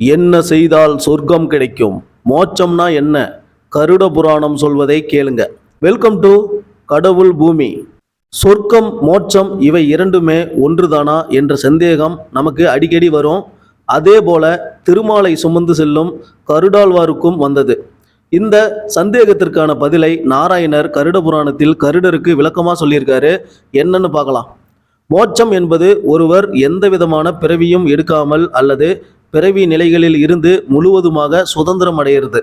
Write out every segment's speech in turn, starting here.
என்ன செய்தால் சொர்க்கம் கிடைக்கும்? மோட்சம்னா என்ன? கருட புராணம் சொல்வதை கேளுங்க. வெல்கம் டு கடவுள் பூமி. சொர்க்கம் மோட்சம் இவை இரண்டுமே ஒன்றுதானா என்ற சந்தேகம் நமக்கு அடிக்கடி வரும். அதே போல திருமாலை சுமந்து செல்லும் கருடாழ்வாருக்கும் வந்தது. இந்த சந்தேகத்திற்கான பதிலை நாராயணர் கருட புராணத்தில் கருடருக்கு விளக்கமாக சொல்லியிருக்காரு. என்னன்னு பார்க்கலாம். மோட்சம் என்பது ஒருவர் எந்த விதமான பிறவியும் எடுக்காமல் அல்லது பிறவி நிலைகளில் இருந்து முழுவதுமாக சுதந்திரம் அடையிறது.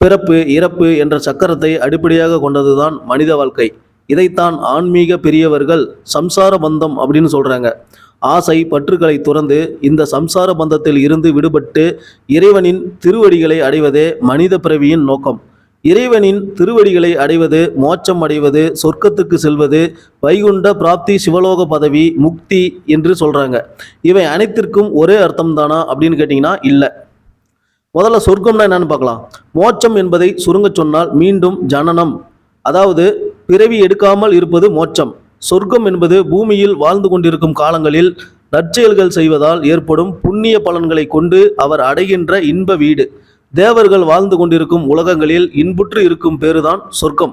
பிறப்பு இறப்பு என்ற சக்கரத்தை அடிப்படையாக கொண்டதுதான் மனித வாழ்க்கை. இதைத்தான் ஆன்மீக பெரியவர்கள் சம்சார பந்தம் அப்படின்னு சொல்றாங்க. ஆசை பற்றுகளை துறந்து இந்த சம்சார பந்தத்தில் இருந்து விடுபட்டு இறைவனின் திருவடிகளை அடைவதே மனித பிறவியின் நோக்கம். இறைவனின் திருவடிகளை அடைவது மோட்சம் அடைவது சொர்க்கத்துக்கு செல்வது வைகுண்ட பிராப்தி சிவலோக பதவி முக்தி என்று சொல்றாங்க. இவை அனைத்திற்கும் ஒரே அர்த்தம் தானா அப்படின்னு கேட்டிங்கன்னா இல்லை. முதல்ல சொர்க்கம்னா என்னன்னு பார்க்கலாம். மோட்சம் என்பதை சுருங்கச் சொன்னால் மீண்டும் ஜனனம். அதாவது பிறவி எடுக்காமல் இருப்பது மோட்சம். சொர்க்கம் என்பது பூமியில் வாழ்ந்து கொண்டிருக்கும் காலங்களில் நற்செயல்கள் செய்வதால் ஏற்படும் புண்ணிய பலன்களை கொண்டு அவர் அடைகின்ற இன்ப வீடு. தேவர்கள் வாழ்ந்து கொண்டிருக்கும் உலகங்களில் இன்புற்று இருக்கும் பேருதான் சொர்க்கம்.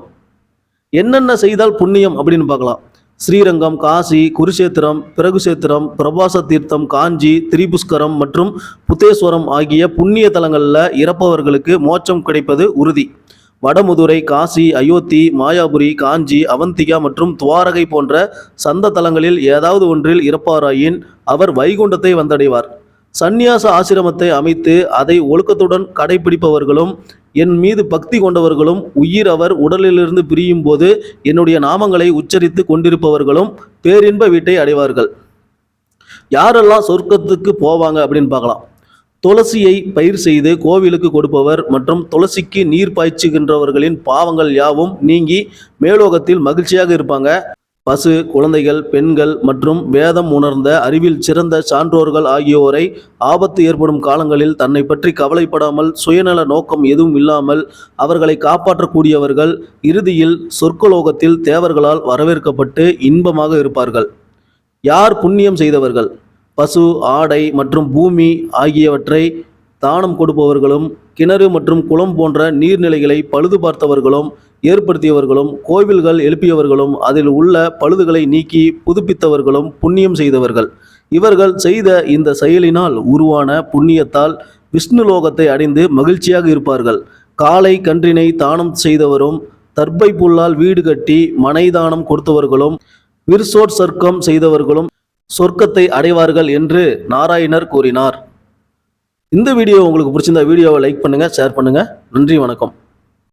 என்னென்ன செய்தால் புண்ணியம் அப்படின்னு பார்க்கலாம். ஸ்ரீரங்கம் காசி குருஷேத்திரம் பிரகுஷேத்திரம் பிரபாச தீர்த்தம் காஞ்சி திரிபுஷ்கரம் மற்றும் புத்தேஸ்வரம் ஆகிய புண்ணிய தலங்களில் இறப்பவர்களுக்கு மோட்சம் கிடைப்பது உறுதி. வடமுதுரை காசி அயோத்தி மாயாபுரி காஞ்சி அவந்திகா மற்றும் துவாரகை போன்ற சந்த தலங்களில் ஏதாவது ஒன்றில் இறப்பாராயின் அவர் வைகுண்டத்தை வந்தடைவார். சந்நியாச ஆசிரமத்தை அமைத்து அதை ஒழுக்கத்துடன் கடைபிடிப்பவர்களும் என் மீது பக்தி கொண்டவர்களும் உயிர் அவர் உடலிலிருந்து பிரியும் போது என்னுடைய நாமங்களை உச்சரித்து கொண்டிருப்பவர்களும் பேரின்ப வீட்டை அடைவார்கள். யாரெல்லாம் சொர்க்கத்துக்கு போவாங்க அப்படின்னு பார்க்கலாம். துளசியை பயிர் செய்து கோவிலுக்கு கொடுப்பவர் மற்றும் துளசிக்கு நீர் பாய்ச்சுகின்றவர்களின் பாவங்கள் யாவும் நீங்கி மேலோகத்தில் மகிழ்ச்சியாக இருப்பாங்க. பசு குழந்தைகள் பெண்கள் மற்றும் வேதம் உணர்ந்த அறிவில் சிறந்த சான்றோர்கள் ஆகியோரை ஆபத்து ஏற்படும் காலங்களில் தன்னை பற்றி கவலைப்படாமல் சுயநல நோக்கம் எதுவும் இல்லாமல் அவர்களை காப்பாற்றக்கூடியவர்கள் இறுதியில் சொர்க்கலோகத்தில் தேவர்களால் வரவேற்கப்பட்டு இன்பமாக இருப்பார்கள். யார் புண்ணியம் செய்தவர்கள்? பசு ஆடை மற்றும் பூமி ஆகியவற்றை தானம் கொடுப்பவர்களும் கிணறு மற்றும் குளம் போன்ற நீர்நிலைகளை பழுது பார்த்தவர்களும் ஏற்படுத்தியவர்களும் கோவில்கள் எழுப்பியவர்களும் அதில் உள்ள பழுதுகளை நீக்கி புதுப்பித்தவர்களும் புண்ணியம் செய்தவர்கள். இவர்கள் செய்த இந்த செயலினால் உருவான புண்ணியத்தால் விஷ்ணு லோகத்தை அடைந்து மகிழ்ச்சியாக இருப்பார்கள். காலை கன்றினை தானம் செய்தவரும் தர்பை புல்லால் வீடு கட்டி மனை தானம் கொடுத்தவர்களும் விர்சோட் சர்க்கம் செய்தவர்களும் சொர்க்கத்தை அடைவார்கள் என்று நாராயணர் கூறினார். இந்த வீடியோ உங்களுக்கு பிடிச்சிருந்தா வீடியோவை லைக் பண்ணுங்க ஷேர் பண்ணுங்க. நன்றி வணக்கம்.